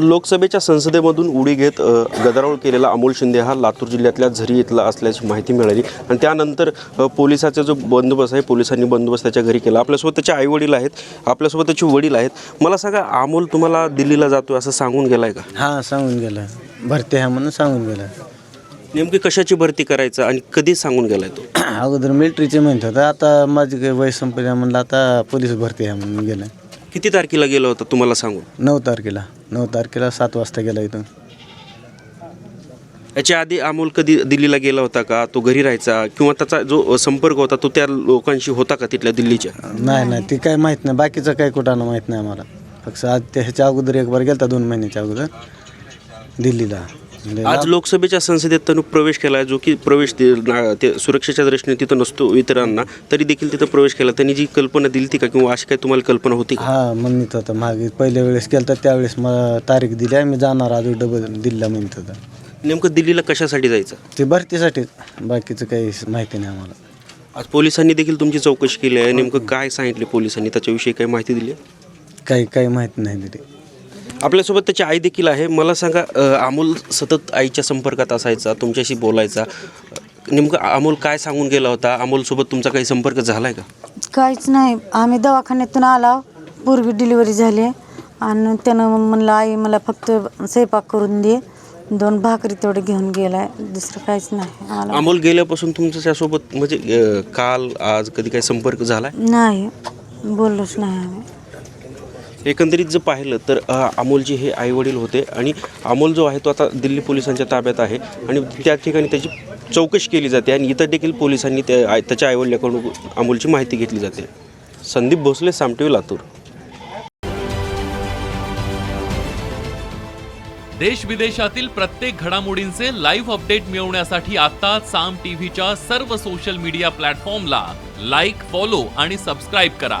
लोकसभेच्या संसदेमधून उडी घेत गदारोळ केलेला अमोल शिंदे हा लातूर जिल्ह्यातल्या झरी इथला असल्याची माहिती मिळाली. आणि त्यानंतर पोलिसाचा जो बंदोबस्त आहे पोलिसांनी बंदोबस्त त्याच्या घरी केला. आपल्यासोबत त्याचे आईवडील आहेत आपल्यासोबत त्याचे वडील आहेत. मला सांगा अमोल तुम्हाला दिल्लीला जातो असं सांगून गेलाय का? हां सांगून गेला. भरती आहे म्हणून सांगून गेला. नेमकी कशाची भरती करायचं आणि कधी सांगून गेलाय तो? अगोदर मिलिटरीचे म्हणत होता आता माझी काही वय संपल्या म्हणलं आता पोलीस भरती आहे म्हणून गेला किती तारखेला गेला होता तुम्हाला सांगून? नऊ तारखेला. नऊ तारखेला सात वाजता गेला इथून. याच्या आधी अमोल कधी दिल्लीला गेला होता का? तो घरी राहायचा किंवा त्याचा जो संपर्क होता तो त्या लोकांशी होता का तिथल्या दिल्लीच्या? नाही नाही ती काय माहीत नाही. बाकीचं काही कुठानं माहीत नाही आम्हाला. फक्त आज ते ह्याच्या अगोदर एक बार गेलता दोन महिन्याच्या अगोदर दिल्लीला. आज लोकसभेच्या संसदेत त्यानं प्रवेश केला जो की प्रवेश दि- ना- ते सुरक्षेच्या दृष्टीने तिथं नसतो इतरांना तरी देखील तिथं प्रवेश केला. त्यांनी जी कल्पना दिली ती का किंवा अशी काही तुम्हाला कल्पना होती का? हा म्हणत होता मागे पहिल्या वेळेस गेलता त्यावेळेस मला तारीख दिली. आहे मी जाणार अजून डबल दिल्लीला म्हणत होता नेमकं दिल्लीला कशासाठी जायचं? ते भरतीसाठीच बाकीचं काही माहिती नाही आम्हाला. आज पोलिसांनी देखील तुमची चौकशी केली आहे. नेमकं काय सांगितले पोलिसांनी? त्याच्याविषयी काही माहिती दिली आहे? काही काही माहीत नाही दिली. आपल्यासोबत त्याची आई देखील आहे. मला सांगा अ, अमोल सतत आईच्या संपर्कात असायचा तुमच्याशी बोलायचा. नेमकं अमोल काय सांगून गेला होता? अमोलसोबत तुमचा काही संपर्क झाला आहे का? काहीच नाही. आम्ही दवाखान्यातून आला. पूर्वी डिलिव्हरी झाली. आणि त्यानं म्हणलं आई मला फक्त स्वयंपाक करून दे. दोन भाकरी तेवढे घेऊन गेलाय. दुसरं काहीच नाही. आम्हाला अमोल गेल्यापासून तुमचं त्यासोबत म्हणजे अ, काल आज कधी काही संपर्क झाला नाही. बोललोच नाही आम्ही. एकंदरीत जर पाहिलं तर अमोलजी हे आईवडील होते आणि अमोल जो आहे तो आता दिल्ली पोलिसांच्या ताब्यात आहे आणि त्या ठिकाणी त्याची चौकशी केली जाते आणि इतर देखील पोलिसांनी त्या त्याच्या आईवडिलाकडून अमोलची माहिती घेतली जाते. संदीप भोसले सामटेवी लातूर. देश विदेशातील प्रत्येक घडामोडींचे लाईव्ह अपडेट मिळवण्यासाठी आता साम टीव्हीच्या सर्व सोशल मीडिया प्लॅटफॉर्मला लाईक फॉलो आणि सबस्क्राईब करा.